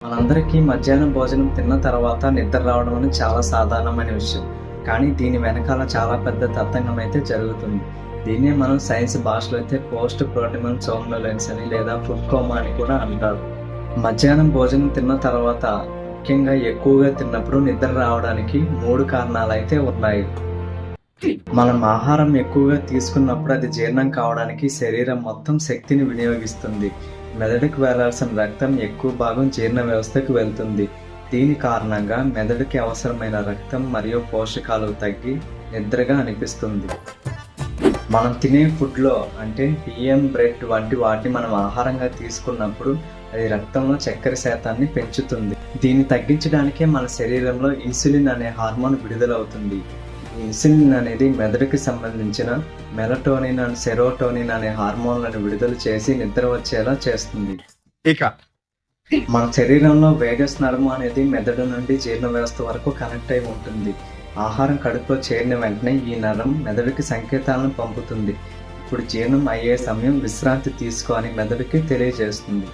మనందరికీ మధ్యాహ్నం భోజనం తిన్న తర్వాత నిద్ర రావడం అనేది చాలా సాధారణమైన విషయం. కానీ దీని వెనకాల చాలా పెద్ద తతంగం అయితే జరుగుతుంది. దీన్నే మనం సైన్స్ భాషలో అయితే పోస్ట్ ప్రోటిమల్ సోమ్నోలెన్స్ అని లేదా ఫుడ్ కోమా అని కూడా అంటారు. మధ్యాహ్నం భోజనం తిన్న తర్వాత ముఖ్యంగా ఎక్కువగా తిన్నప్పుడు నిద్ర రావడానికి మూడు కారణాలు అయితే ఉన్నాయి. మనం ఆహారం ఎక్కువగా తీసుకున్నప్పుడు అది జీర్ణం కావడానికి శరీరం మొత్తం శక్తిని వినియోగిస్తుంది. మెదడుకు వెళ్ళాల్సిన రక్తం ఎక్కువ భాగం జీర్ణ వ్యవస్థకు వెళ్తుంది. దీని కారణంగా మెదడుకి అవసరమైన రక్తం మరియు పోషకాలు తగ్గి నిద్రగా అనిపిస్తుంది. మనం తినే ఫుడ్లో అంటే బియ్యం బ్రెడ్ వంటి వాటిని మనం ఆహారంగా తీసుకున్నప్పుడు అది రక్తంలో చక్కెర శాతాన్ని పెంచుతుంది. దీన్ని తగ్గించడానికే మన శరీరంలో ఇన్సులిన్ అనే హార్మోన్ విడుదలవుతుంది. ఇన్సులిన్ అనేది మెదడుకి సంబంధించిన మెలటోనిన్ అండ్ సెరోటోనిన్ అనే హార్మోన్లను విడుదల చేసి నిద్ర వచ్చేలా చేస్తుంది. ఇక మన శరీరంలో వేగస్ నరము అనేది మెదడు నుండి జీర్ణ వ్యవస్థ వరకు కనెక్ట్ అయి ఉంటుంది. ఆహారం కడుపులో చేరిన వెంటనే ఈ నరం మెదడుకి సంకేతాలను పంపుతుంది. ఇప్పుడు జీర్ణం అయ్యే సమయం విశ్రాంతి తీసుకో అని మెదడుకి తెలియజేస్తుంది.